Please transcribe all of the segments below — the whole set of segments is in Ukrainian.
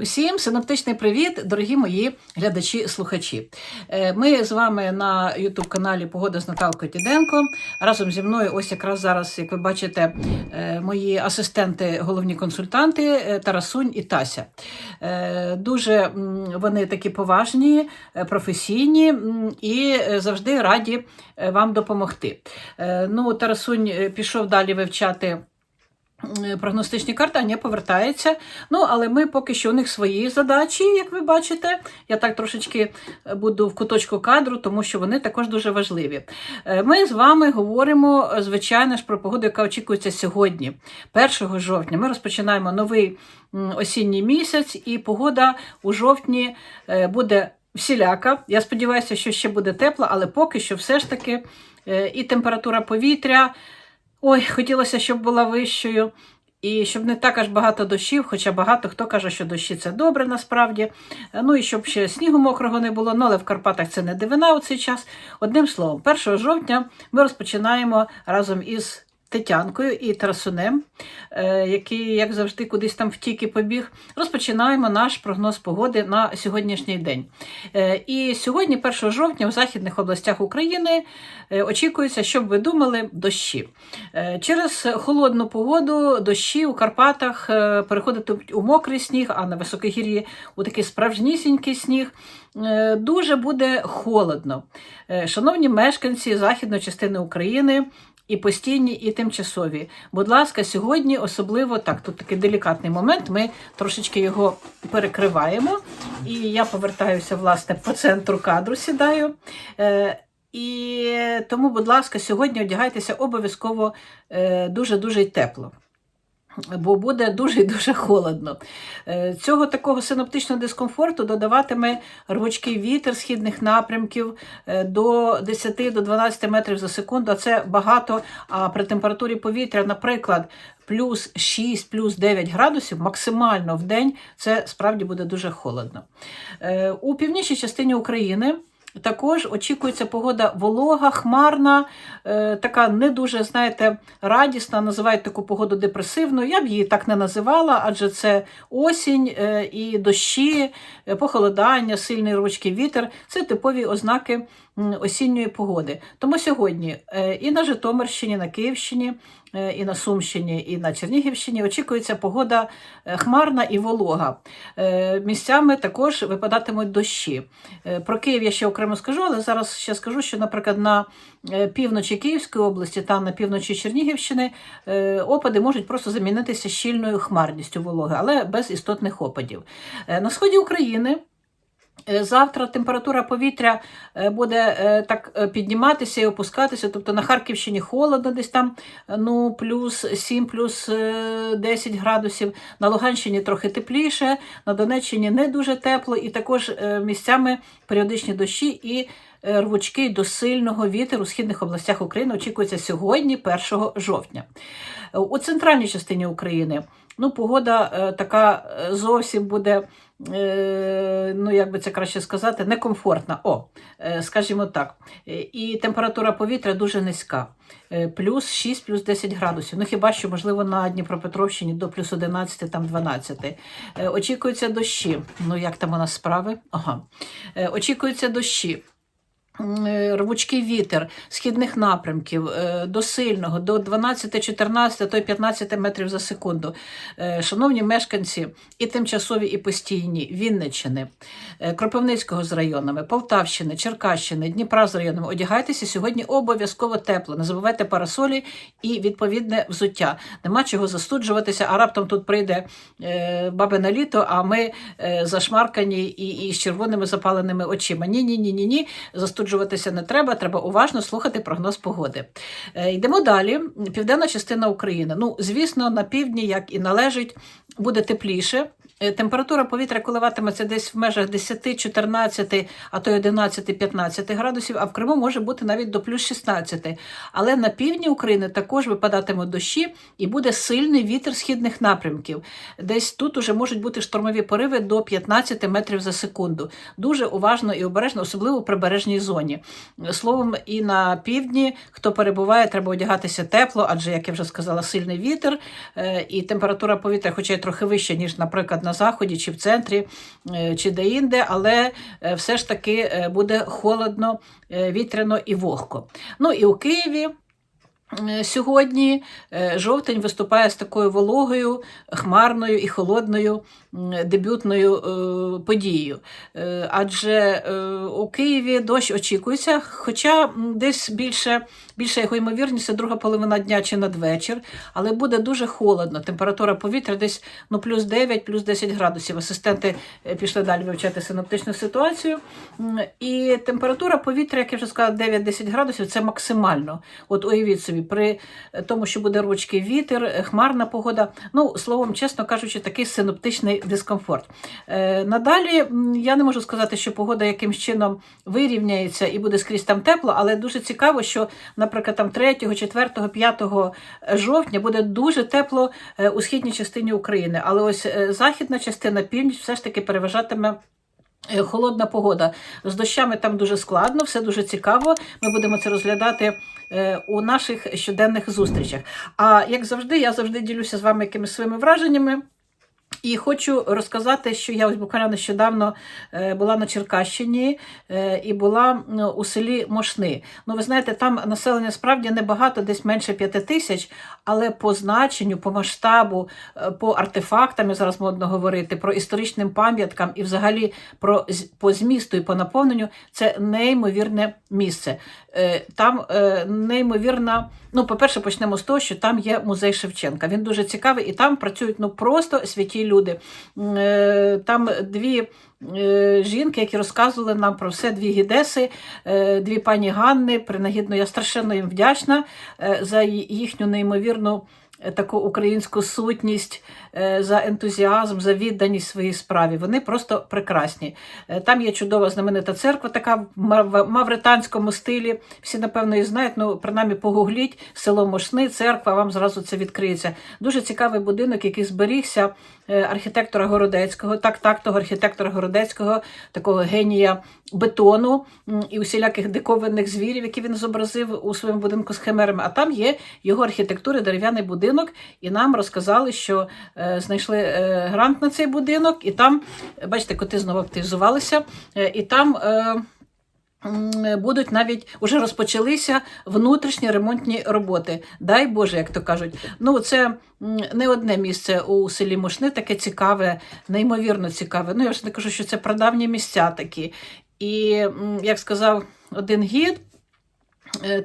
Усім синоптичний привіт, дорогі мої глядачі-слухачі. Е, Ми з вами на Ютуб-каналі Погода з Наталкою Тіденко. Разом зі мною, ось якраз зараз, як ви бачите, е, мої асистенти, головні консультанти е, Тарасунь і Тася. Дуже вони такі поважні, професійні і завжди раді вам допомогти. Ну, Тарасунь пішов далі вивчати. Е, Прогностичні карти, не повертається. Ну, але ми поки що у них свої задачі, як ви бачите. Я так трошечки е, буду в куточку кадру, тому що вони також дуже важливі. Е, Ми з вами говоримо, звичайно ж, про погоду, яка очікується сьогодні, 1 жовтня. Ми розпочинаємо новий осінній місяць, і погода у жовтні буде всіляка. Я сподіваюся, що ще буде тепло, але поки що все ж таки і температура повітря. Ой, хотілося, щоб була вищою, і щоб не так аж багато дощів, хоча багато хто каже, що дощі це добре насправді. Ну і щоб ще снігу мокрого не було, ну але в Карпатах це не дивина у цей час. Одним словом, 1 жовтня ми розпочинаємо разом із Тетянкою і Тарасунем, е, який, як завжди, кудись там втік і побіг. Розпочинаємо наш прогноз погоди на сьогоднішній день. Е, І сьогодні, 1 жовтня, у західних областях України е, очікується, щоб ви думали, дощі. Через холодну погоду дощі у Карпатах переходитимуть у мокрий сніг, а на високогір'ї у такий справжнісінький сніг. Дуже буде холодно. Шановні мешканці західної частини України. І постійні, і тимчасові. Будь ласка, сьогодні особливо так, тут такий делікатний момент. Ми трошечки його перекриваємо. І я повертаюся, власне, по центру кадру сідаю. Е, і тому, будь ласка, сьогодні одягайтеся обов'язково е, дуже-дуже тепло. Бо буде дуже і дуже холодно. Е, Цього такого синоптичного дискомфорту додаватиме рвучкий вітер східних напрямків е, до 10 до 12 метрів за секунду. Це багато. А при температурі повітря, наприклад, плюс 6, плюс 9 градусів максимально в день, це справді буде дуже холодно. Е, У північній частині України. Також очікується погода волога, хмарна, е, така не дуже, знаєте, радісна. Називають таку погоду депресивною. Я б її так не називала, адже це осінь е, і дощі, е, похолодання, сильний рвучкий вітер це типові ознаки осінньої погоди. Тому сьогодні е, і на Житомирщині, на Київщині, і на Сумщині, і на Чернігівщині очікується погода е, хмарна і волога. Е, Місцями також випадатимуть дощі. Е, Про Київ я ще окремо скажу, але зараз ще скажу, що, наприклад, на е, півночі Київської області та на півночі Чернігівщини е, опади можуть просто замінитися щільною хмарністю вологи, але без істотних опадів. Е, На сході України. Е, Завтра температура повітря е, буде е, так підніматися і опускатися. Тобто на Харківщині холодно, десь там ну, плюс 7, плюс е, 10 градусів. На Луганщині трохи тепліше, на Донеччині не дуже тепло, і також місцями періодичні дощі і рвучкий до сильного вітру у східних областях України очікується сьогодні, 1 жовтня. У центральній частині України ну, погода така зовсім буде ну як би це краще сказати, некомфортна. О, е, скажімо так. Е, І температура повітря дуже низька. Е, Плюс 6, плюс 10 градусів. Ну хіба що, можливо, на Дніпропетровщині до плюс 11, там 12. Е, Очікуються дощі. Ну, як там у нас справи? Ага. Е, Очікуються дощі. Е, Рвучкий вітер східних напрямків е, до сильного, до 12-14, то й 15 метрів за секунду. Е, Шановні мешканці, і тимчасові, і постійні Вінниччини, Кропивницького з районами, Полтавщини, Черкащини, Дніпра з районами, одягайтеся сьогодні обов'язково тепло. Не забувайте парасолі і відповідне взуття. Нема чого застуджуватися, а раптом тут прийде е, бабине літо, а ми зашмаркані і, і з червоними запаленими очима. Ні, ні, ні, ні, ні. Застуджуватися не треба, треба уважно слухати прогноз погоди. Е, йдемо далі. Південна частина України. Ну, звісно, на півдні, як і належить, буде тепліше. Е, Температура повітря коливатиметься десь в межах 10-14, а то й 11-15 градусів, а в Криму може бути навіть до плюс 16. Але на півдні України також випадатимуть дощі і буде сильний вітер східних напрямків. Десь тут уже можуть бути штормові пориви до 15 метрів за секунду. Дуже уважно і обережно, особливо в прибережній зоні. Словом, і на півдні, хто перебуває, треба одягатися тепло, адже, як я вже сказала, сильний вітер е, і температура повітря, хоча й трохи вища, ніж, наприклад, на заході, чи в центрі, е, чи де-інде, але е, все ж таки е, буде холодно, вітряно і вогко. Ну і у Києві. Е, Сьогодні е, жовтень виступає з такою вологою, хмарною і холодною дебютною е, подією. Адже у Києві дощ очікується, хоча десь більше, більше його ймовірність друга половина дня чи надвечір, але буде дуже холодно. Температура повітря десь ну, плюс 9, плюс 10 градусів. Асистенти пішли далі вивчати синоптичну ситуацію. І температура повітря, як я вже сказала, 9-10 градусів це максимально. От уявіть собі, при тому, що буде ручки вітер, хмарна погода. Ну, словом, чесно кажучи, такий синоптичний дискомфорт. Е, надалі я не можу сказати, що погода якимсь чином вирівняється і буде скрізь там тепло, але дуже цікаво, що, наприклад, там 3, 4, 5 жовтня буде дуже тепло е, у східній частині України. Але ось е, західна частина, північ, все ж таки переважатиме. Е, Холодна погода з дощами там дуже складно, все дуже цікаво. Ми будемо це розглядати е, у наших щоденних зустрічах. А як завжди, я завжди ділюся з вами якимись своїми враженнями. І хочу розказати, що я ось буквально нещодавно е, була на Черкащині е, і була у селі Мошни. Ну, ви знаєте, там населення справді небагато, десь менше п'яти тисяч, але по значенню, по масштабу, е, по артефактам, зараз модно говорити, про історичним пам'яткам і взагалі про по змісту і по наповненню це неймовірне місце. Там неймовірна. Ну, по-перше, почнемо з того, що там є музей Шевченка. Він дуже цікавий, і там працюють ну просто святі люди. Е, Там дві. е, Жінки, які розказували нам про все, дві гідеси, е, дві пані Ганни. Принагідно, я страшенно їм вдячна за їхню неймовірну таку українську сутність, за ентузіазм, за відданість своїй справі. Вони просто прекрасні. Е, Там є чудова знаменита церква, така в мав- мавританському стилі. Всі, напевно, її знають, ну, принаймні погугліть село Мошни, церква, вам зразу це відкриється. Дуже цікавий будинок, який зберігся е, архітектора Городецького, так, так, того архітектора Городецького, такого генія бетону і усіляких диковинних звірів, які він зобразив у своєму будинку з химерами. А там є його архітектури, дерев'яний будинок, і нам розказали, що е, знайшли е, грант на цей будинок, і там, е, бачите, коти знову активізувалися, е, і там. Е, Будуть навіть уже розпочалися внутрішні ремонтні роботи. Дай Боже, як то кажуть. Ну, це не одне місце у селі Мошни, таке цікаве, неймовірно цікаве. Ну, я ж не кажу, що це прадавні місця такі. І як сказав один гід, е,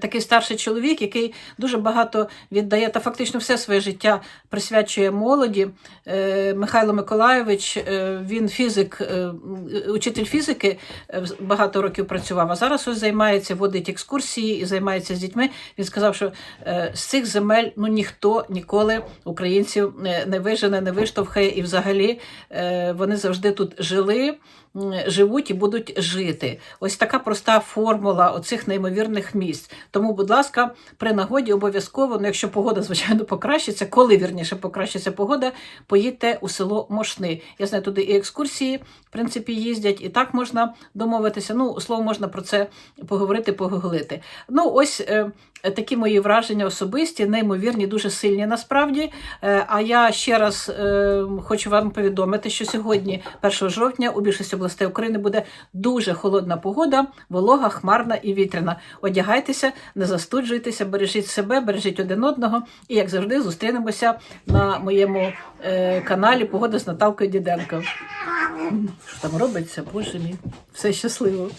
такий старший чоловік, який дуже багато віддає та фактично все своє життя присвячує молоді. Е, Михайло Миколайович, е, він фізик, е, учитель фізики, е, багато років працював, а зараз ось займається, водить екскурсії і займається з дітьми. Він сказав, що е, з цих земель ну ніхто ніколи українців не, не вижене, не виштовхає, і взагалі е, вони завжди тут жили. Живуть і будуть жити. Ось така проста формула оцих неймовірних місць. Тому, будь ласка, при нагоді обов'язково, ну якщо погода, звичайно, покращиться, коли вірніше покращиться погода, поїдьте у село Мошни. Я знаю, туди і екскурсії, в принципі, їздять, і так можна домовитися. Ну, слово, можна про це поговорити, погуглити. Ну, ось е, такі мої враження особисті, неймовірні, дуже сильні насправді. Е, а я ще раз е, хочу вам повідомити, що сьогодні, 1 жовтня, у більшості областей України буде дуже холодна погода, волога, хмарна і вітряна. Одягайтеся, не застуджуйтеся, бережіть себе, бережіть один одного. І як завжди, зустрінемося на моєму е, каналі Погода з Наталкою Діденко. Що там робиться? Боже мій, все щасливо.